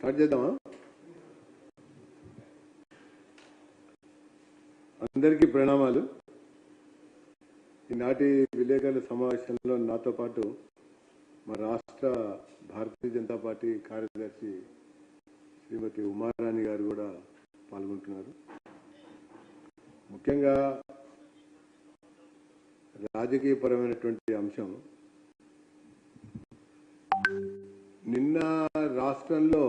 Start చేద్దామా? అందరికీ ప్రణామాలు. ఈనాటి విలేకరుల సమావేశంలో నాతో పాటు మా రాష్ట్ర భారతీయ జనతా పార్టీ కార్యదర్శి శ్రీమతి ఉమారాణి గారు కూడా పాల్గొంటున్నారు. ముఖ్యంగా రాజకీయపరమైనటువంటి అంశం. నిన్న రాష్ట్రంలో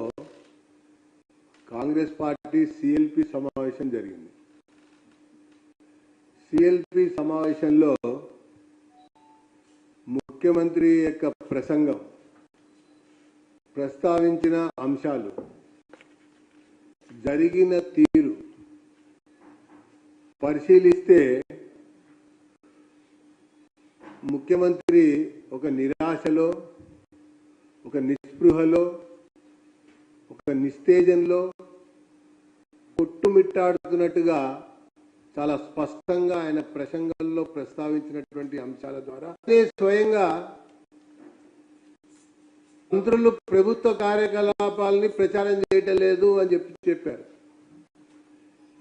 కాంగ్రెస్ పార్టీ సిఎల్పి సమావేశం జరిగింది. సిఎల్పి సమావేశంలో ముఖ్యమంత్రి యొక్క ప్రసంగం ప్రస్తావించిన అంశాలు జరిగిన తీరు పరిశీలిస్తే ముఖ్యమంత్రి ఒక నిరాశలో ఒక నిస్పృహలో ఒక నిస్తేజంలో కొట్టుమిట్టాడుతున్నట్టుగా చాలా స్పష్టంగా ఆయన ప్రసంగంలో ప్రస్తావించినటువంటి అంశాల ద్వారా అదే స్వయంగా మంత్రులు ప్రభుత్వ కార్యకలాపాలని ప్రచారం చేయటం లేదు అని చెప్పి చెప్పారు.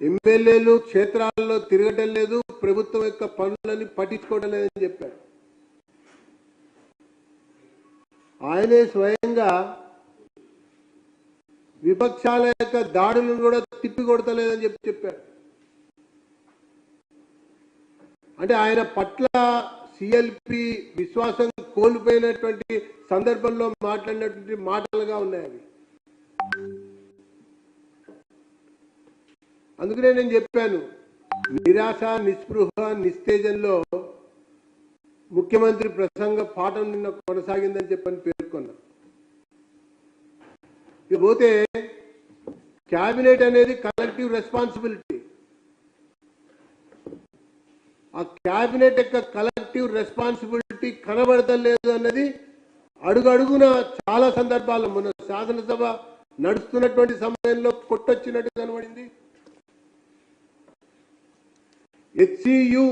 ఎమ్మెల్యేలు క్షేత్రాల్లో తిరగటం లేదు ప్రభుత్వం యొక్క పనులని పట్టించుకోవడం లేదని చెప్పారు. ఆయనే స్వయంగా విపక్షాల యొక్క దాడులను కూడా తిప్పి కొడతలేదని చెప్పి చెప్పారు. అంటే ఆయన పట్ల సిఎల్పి విశ్వాసం కోల్పోయినటువంటి సందర్భంలో మాట్లాడినటువంటి మాటలుగా ఉన్నాయి అవి. అందుకనే నేను చెప్పాను నిరాశ నిస్పృహ నిస్తేజంలో ముఖ్యమంత్రి ప్రసంగ పాఠం నిన్న కొనసాగిందని చెప్పని పేర్కొన్నా. ఇకపోతే క్యాబినెట్ అనేది కలెక్టివ్ రెస్పాన్సిబిలిటీ ఆ క్యాబినెట్ యొక్క కలెక్టివ్ రెస్పాన్సిబిలిటీ కనబడతలేదు అన్నది అడుగడుగున చాలా సందర్భాల్లో మన శాసనసభ నడుస్తున్నటువంటి సమయంలో కొట్టొచ్చినట్టు కనబడింది. హెచ్సియు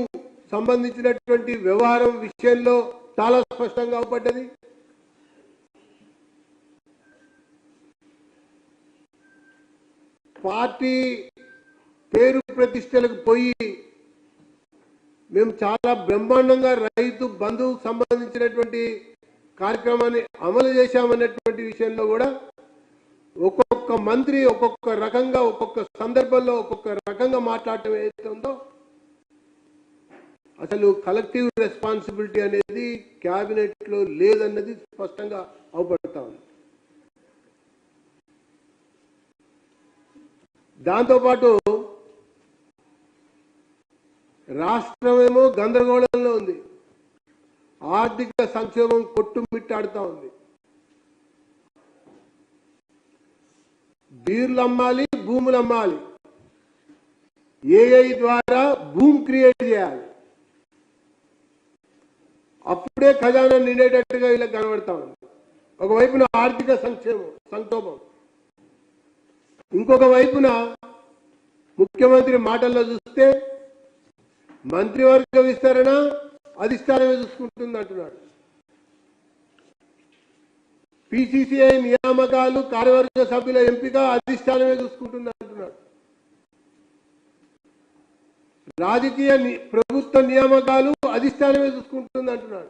సంబంధించినటువంటి వ్యవహారం విషయంలో చాలా స్పష్టంగా అవపడ్డది. పార్టీ పేరు ప్రతిష్టలకు పోయి మేము చాలా బ్రహ్మాండంగా రైతు బంధువు సంబంధించినటువంటి కార్యక్రమాన్ని అమలు చేశామన్నటువంటి విషయంలో కూడా ఒక్కొక్క మంత్రి ఒక్కొక్క రకంగా ఒక్కొక్క సందర్భంలో ఒక్కొక్క రకంగా మాట్లాడటం ఏదైతే అసలు కలెక్టివ్ రెస్పాన్సిబిలిటీ అనేది క్యాబినెట్లో లేదన్నది స్పష్టంగా అవపడతా ఉంది. దాంతోపాటు రాష్ట్రమేమో గందరగోళంలో ఉంది. ఆర్థిక సంక్షోభం కొట్టుమిట్టాడుతూ ఉంది. బీర్లు అమ్మాలి భూములు అమ్మాలి. ఏఐ ద్వారా భూమి క్రియేట్ చేయాలి. అప్పుడే ఖజానా నిండేటట్టుగా ఇలా కనబడతా ఉంది. ఒకవైపున ఆర్థిక సంక్షేమం సంక్షోభం. ఇంకొక వైపున ముఖ్యమంత్రి మాటల్లో చూస్తే మంత్రివర్గ విస్తరణ అధిష్టానమే చూసుకుంటుంది అంటున్నాడు పిసిసిఐ నియామకాలు కార్యవర్గ సభ్యుల ఎంపిక అధిష్టానమే చూసుకుంటుంది అంటున్నాడు రాజకీయ ని- ప్రభుత్వ నియామకాలు అధిష్టానమే చూసుకుంటుంది అంటున్నాడు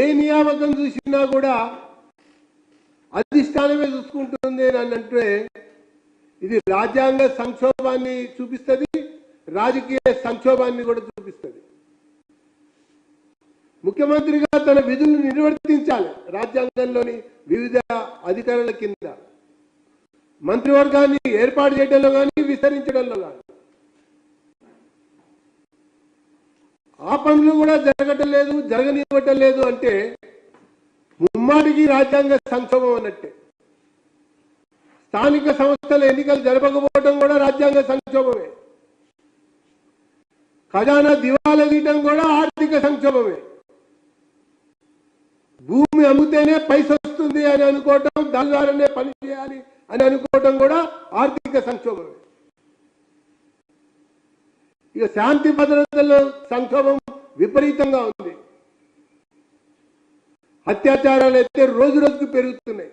ఏ నియామకం చూసినా కూడా అధిష్టానమే చూసుకుంటుంది అని అంటే ఇది రాజ్యాంగ సంక్షోభాన్ని చూపిస్తుంది రాజకీయ సంక్షోభాన్ని కూడా చూపిస్తుంది. ముఖ్యమంత్రిగా తన విధులను నిర్వర్తించాలి రాజ్యాంగంలోని వివిధ అధికారుల కింద. మంత్రివర్గాన్ని ఏర్పాటు చేయడంలో కానీ విస్తరించడంలో కానీ ఆ పనులు కూడా జరగటం లేదు జరగనివ్వటం లేదు అంటే ముమ్మాటికి రాజ్యాంగ సంక్షోభం అన్నట్టే. స్థానిక సంస్థల ఎన్నికలు జరపకపోవడం కూడా రాజ్యాంగ సంక్షోభమే. ఖజానా దివాలా తీయటం కూడా ఆర్థిక సంక్షోభమే. భూమి అమ్మితేనే పైస వస్తుంది అని అనుకోవటం దాని ద్వారానే పని చేయాలి అని అనుకోవటం కూడా ఆర్థిక సంక్షోభమే. ఇక శాంతి భద్రతలో సంక్షోభం విపరీతంగా ఉంది. అత్యాచారాలు అయితే రోజు రోజుకు పెరుగుతున్నాయి.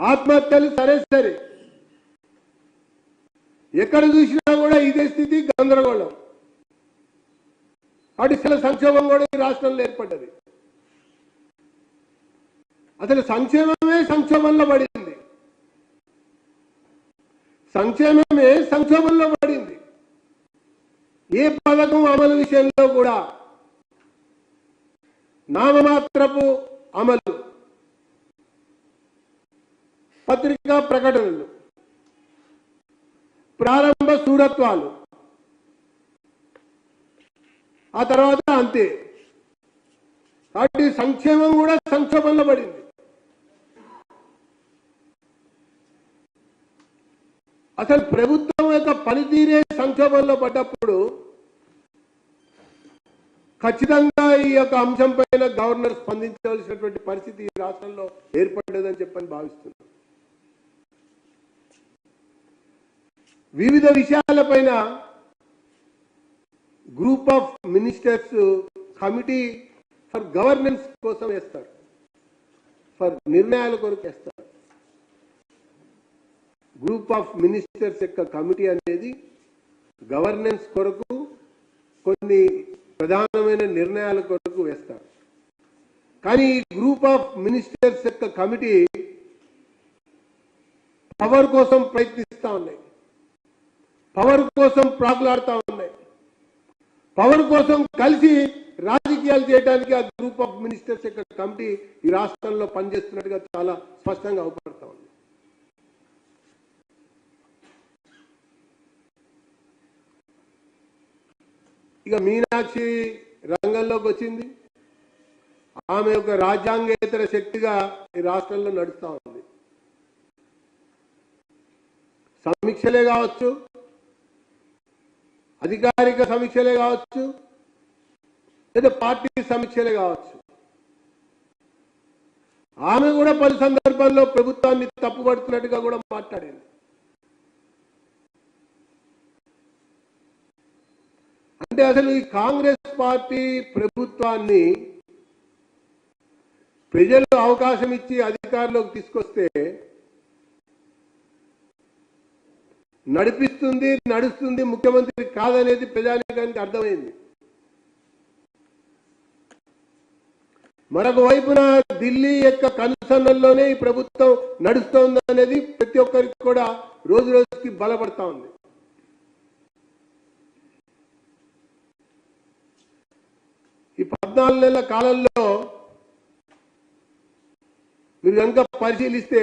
ఆత్మహత్యలు సరే సరే. ఎక్కడ చూసినా కూడా ఇదే స్థితి గందరగోళం. అడిసల సంక్షోభం కూడా ఈ రాష్ట్రంలో ఏర్పడ్డది. అసలు సంక్షేమమే సంక్షోభంలో పడింది. సంక్షేమమే సంక్షోభంలో ఏ పథకం అమలు విషయంలో కూడా నామమాత్రపు అమలు పత్రికా ప్రకటనలు ప్రారంభ సూడత్వాలు ఆ తర్వాత అంతే. కాబట్టి సంక్షేమం కూడా సంక్షోభంలో పడింది. అసలు ప్రభుత్వం యొక్క పనితీరే సంక్షోభంలో పడ్డప్పుడు ఖచ్చితంగా ఈ యొక్క అంశం పైన గవర్నర్ స్పందించవలసినటువంటి పరిస్థితి ఈ రాష్ట్రంలో ఏర్పడ్డదని చెప్పని భావిస్తున్నాను వివిధ విషయాలపైన group of ministers committee for governance కోసం వేస్తారు. ఫర్ నిర్ణయాల కొరకు వేస్తారు. గ్రూప్ ఆఫ్ మినిస్టర్స్ యొక్క కమిటీ అనేది గవర్నెన్స్ కొరకు కొన్ని ప్రధానమైన నిర్ణయాల కొరకు వేస్తారు. కానీ ఈ గ్రూప్ ఆఫ్ మినిస్టర్స్ యొక్క కమిటీ పవర్ కోసం ప్రయత్నిస్తా ఉన్నాయి. పవర్ కోసం ప్రాకులాడుతా ఉన్నాయి. పవర్ కోసం కలిసి రాజకీయాలు చేయడానికి ఆ గ్రూప్ ఆఫ్ మినిస్టర్స్ యొక్క కమిటీ ఈ రాష్ట్రంలో పనిచేస్తున్నట్టుగా చాలా స్పష్టంగా అవపడతా ఉంది. ఇక మీనాక్షి రంగంలోకి వచ్చింది. ఆమె ఒక రాజ్యాంగేతర శక్తిగా ఈ రాష్ట్రంలో నడుస్తూ ఉంది. సమీక్షలే కావచ్చు అధికారిక సమీక్షలే కావచ్చు లేదా పార్టీ సమీక్షలే కావచ్చు. ఆమె కూడా పలు సందర్భాల్లో ప్రభుత్వాన్ని తప్పుపడుతున్నట్టుగా కూడా మాట్లాడింది. అంటే అసలు ఈ కాంగ్రెస్ పార్టీ ప్రభుత్వాన్ని ప్రజలు అవకాశం ఇచ్చి అధికారంలోకి తీసుకొస్తే నడిపిస్తుంది నడుస్తుంది ముఖ్యమంత్రి కాదనేది ప్రజానికానికి అర్థమైంది. మరొక వైపున ఢిల్లీ యొక్క కనుసన్నల్లోనే ఈ ప్రభుత్వం నడుస్తోంది అనేది ప్రతి ఒక్కరికి కూడా రోజు రోజుకి బలపడతా ఉంది. ఈ పద్నాలుగు నెలల కాలంలో మీరు కనుక పరిశీలిస్తే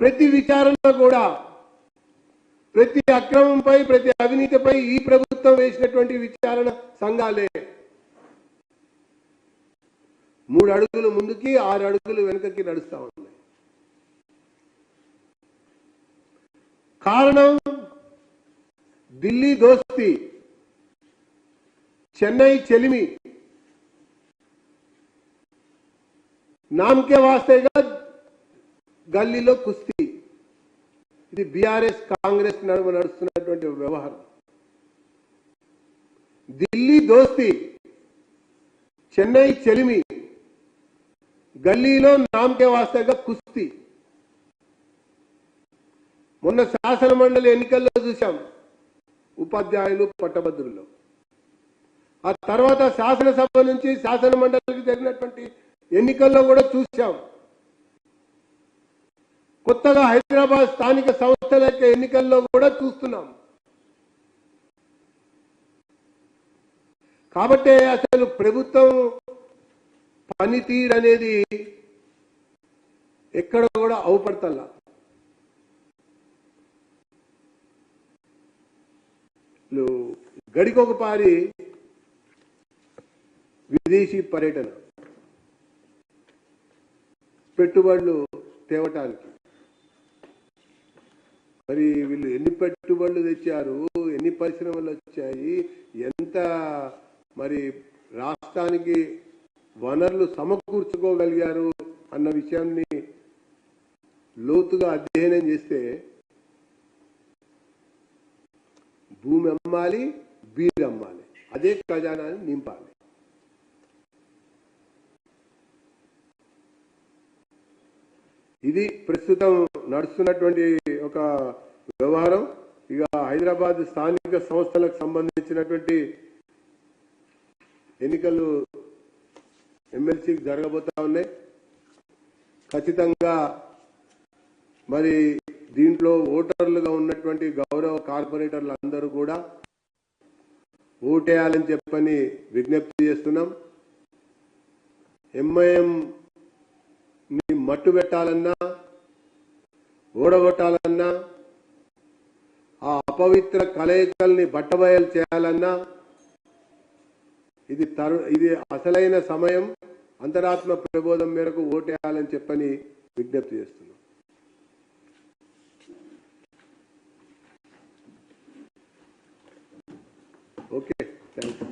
ప్రతి విచారణ కూడా ప్రతి అక్రమంపై ప్రతి అవినీతిపై ఈ ప్రభుత్వం వేసినటువంటి విచారణ సంఘాలే. మూడు అడుగులు ముందుకి ఆరు అడుగులు వెనుకకి నడుస్తా ఉన్నాయి. కారణం ఢిల్లీ దోస్తి. చెన్నై చెలిమి. నామకే వాస్తేగా గల్లీలో కుస్తీ. ఇది బీఆర్ఎస్ కాంగ్రెస్ నడుమ నడుస్తున్నటువంటి వ్యవహారం. ఢిల్లీ దోస్తి చెన్నై చెలిమి. గల్లీలో నామకే వాస్తేగా కుస్తీ. మొన్న శాసన మండలి ఎన్నికల్లో చూశాం. ఉపాధ్యాయులు పట్టభద్రులు. ఆ తర్వాత శాసనసభ నుంచి శాసన మండలికి జరిగినటువంటి ఎన్నికల్లో కూడా చూశాం. కొత్తగా హైదరాబాద్ స్థానిక సంస్థల యొక్క ఎన్నికల్లో కూడా చూస్తున్నాం. కాబట్టి అసలు ప్రభుత్వం పనితీరు అనేది ఎక్కడ కూడా అవుపడతల్లా. గడికొకపారి విదేశీ పర్యటన. పెట్టుబడులు తేవటానికి. మరి వీళ్ళు ఎన్ని పెట్టుబడులు తెచ్చారు? ఎన్ని పరిశ్రమలు వచ్చాయి? ఎంత మరి రాష్ట్రానికి వనరులు సమకూర్చుకోగలిగారు అన్న విషయాన్ని లోతుగా అధ్యయనం చేస్తే భూమి అమ్మాలి బీరు అమ్మాలి. అదే ఖజానాన్ని నింపాలి. ఇది ప్రస్తుతం నడుస్తున్నటువంటి ఒక వ్యవహారం. ఇక హైదరాబాద్ స్థానిక సంస్థలకు సంబంధించినటువంటి ఎన్నికలు ఎమ్మెల్సీకి జరగబోతా ఉన్నాయి. ఖచ్చితంగా మరి దీంట్లో ఓటర్లుగా ఉన్నటువంటి గౌరవ కార్పొరేటర్లు అందరూ కూడా ఓటేయాలని చెప్పని విజ్ఞప్తి చేస్తున్నాం. ఎంఐఎం మట్టు పెట్టాలన్నా ఓడగొట్టాలన్నా ఆ అపవిత్ర కలయికల్ని బట్టబయలు చేయాలన్నా ఇది తరు ఇది అసలైన సమయం అంతరాత్మ ప్రబోధం మేరకు ఓటేయాలని చెప్పని విజ్ఞప్తి చేస్తున్నాం. Okay thank you